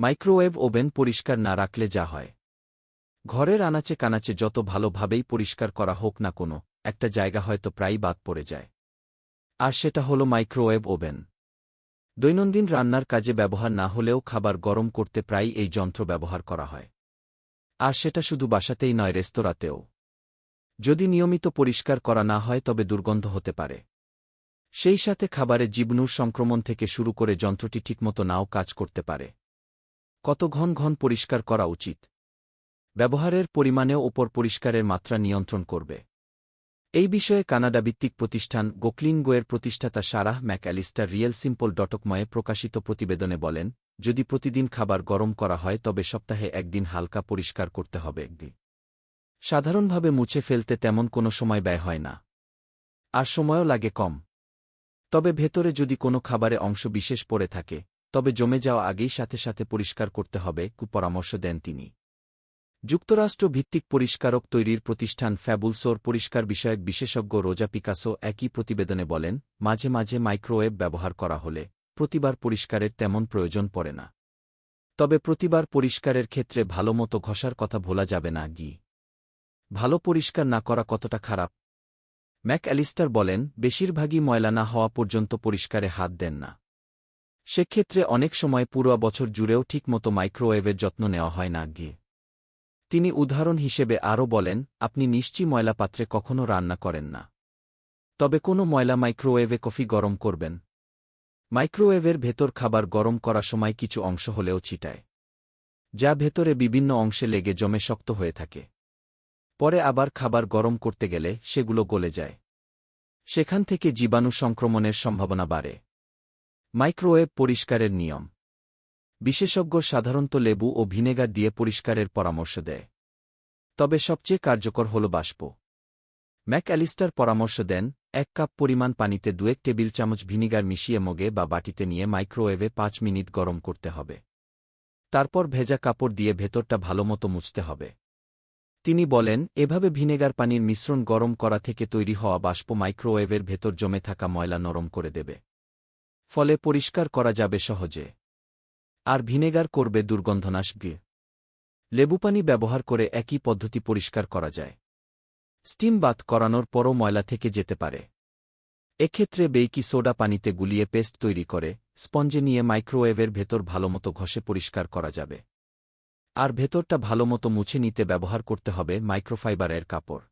Microwave oven পরিষ্কার না রাখলে যা হয়। ঘরের আনাচে কানাচে যত ভালোভাবেই পরিষ্কার করা হোক না কোনো, একটা জায়গা হয়তো প্রায়ই বাদ পড়ে যায়। আর সেটা হলো মাইক্রোওয়েভ ওভেন। দৈনন্দিন রান্নার কাজে ব্যবহার না হলেও খাবার গরম করতে প্রায়ই এই যন্ত্র ব্যবহার করা হয়। আর সেটা শুধু বাসাতেই নয়, রেস্তোরাঁতেও। যদি নিয়মিত পরিষ্কার করা না হয় তবে দুর্গন্ধ হতে পারে। সেই সাথে খাবারে জীবাণুর সংক্রমণ থেকে শুরু করে যন্ত্রটি ঠিকমতো নাও কাজ করতে পারে। কত ঘন ঘন পরিষ্কার করা উচিত। ব্যবহারের পরিমাণেও ওপর পরিষ্কারের মাত্রা নিয়ন্ত্রণ করবে। এই বিষয়ে কানাডা ভিত্তিক প্রতিষ্ঠান গোকলিনগোয়ের প্রতিষ্ঠাতা সারাহ ম্যাকঅ্যালিস্টার রিয়েল সিম্পল ডটকময়ে প্রকাশিত প্রতিবেদনে বলেন, যদি প্রতিদিন খাবার গরম করা হয়, তবে সপ্তাহে একদিন হালকা পরিষ্কার করতে হবে একদিন। সাধারণভাবে মুছে ফেলতে তেমন কোনো সময় ব্যয় হয় না। আর সময়ও লাগে কম। তবে ভেতরে যদি কোনো খাবারে অংশ বিশেষ পড়ে থাকে তবে জমে যাওয়া আগেই সাথে সাথে পরিষ্কার করতে হবে, কুপরামর্শ দেন তিনি। যুক্তরাষ্ট্র ভিত্তিক পরিষ্কারক তৈরির প্রতিষ্ঠান ফ্যাবুলসোর পরিষ্কার বিষয়ক বিশেষজ্ঞ রোজা পিকাসো একই প্রতিবেদনে বলেন, মাঝে মাঝে মাইক্রোওয়েভ ব্যবহার করা হলে প্রতিবার পরিষ্কারের তেমন প্রয়োজন পড়ে না। তবে প্রতিবার পরিষ্কারের ক্ষেত্রে ভালোমতো ঘষার কথা ভোলা যাবে না, গি। ভালো পরিষ্কার না করা কতটা খারাপ? ম্যাক অ্যালিস্টার বলেন, বেশিরভাগই ময়লা না হওয়া পর্যন্ত পরিষ্কারে হাত দেন না। সেক্ষেত্রে অনেক সময় পুরো বছর জুড়েও ঠিকমতো মাইক্রোওয়েভের যত্ন নেওয়া হয় না গিয়ে তিনি উদাহরণ হিসেবে আরও বলেন, আপনি নিশ্চয়ই ময়লা পাত্রে কখনও রান্না করেন না। তবে কোনো ময়লা মাইক্রোওয়েভে কফি গরম করবেন। মাইক্রোওয়েভের ভেতর খাবার গরম করা সময় কিছু অংশ হলেও ছিটায়। যা ভেতরে বিভিন্ন অংশে লেগে জমে শক্ত হয়ে থাকে। পরে আবার খাবার গরম করতে গেলে সেগুলো গলে যায়। সেখান থেকে জীবাণু সংক্রমণের সম্ভাবনা বাড়ে। মাইক্রোওয়েভ পরিষ্কারের নিয়ম। বিশেষজ্ঞ সাধারণত লেবু ও ভিনেগার দিয়ে পরিষ্কারের পরামর্শ দেয়। তবে সবচেয়ে কার্যকর হল বাষ্প। ম্যাক অ্যালিস্টার পরামর্শ দেন, এক কাপ পরিমাণ পানিতে দুয়েক টেবিল চামচ ভিনিগার মিশিয়ে মগে বা বাটিতে নিয়ে মাইক্রোওয়েভে পাঁচ মিনিট গরম করতে হবে। তারপর ভেজা কাপড় দিয়ে ভেতরটা ভালোমতো মুছতে হবে। তিনি বলেন, এভাবে ভিনেগার পানির মিশ্রণ গরম করা থেকে তৈরি হওয়া বাষ্প মাইক্রোওয়েভের ভেতর জমে থাকা ময়লা নরম করে দেবে। ফলে পরিষ্কার করা যাবে সহজে। আর ভিনেগার করবে দুর্গন্ধনাশ গিয়ে লেবুপানি ব্যবহার করে একই পদ্ধতি পরিষ্কার করা যায়। স্টিম বাত করানোর পরও ময়লা থেকে যেতে পারে। এক্ষেত্রে বেইকি সোডা পানিতে গুলিয়ে পেস্ট তৈরি করে স্পঞ্জে নিয়ে মাইক্রোওয়েভের ভেতর ভালোমতো ঘষে পরিষ্কার করা যাবে। আর ভেতরটা ভালোমতো মুছে নিতে ব্যবহার করতে হবে মাইক্রোফাইবারের কাপড়।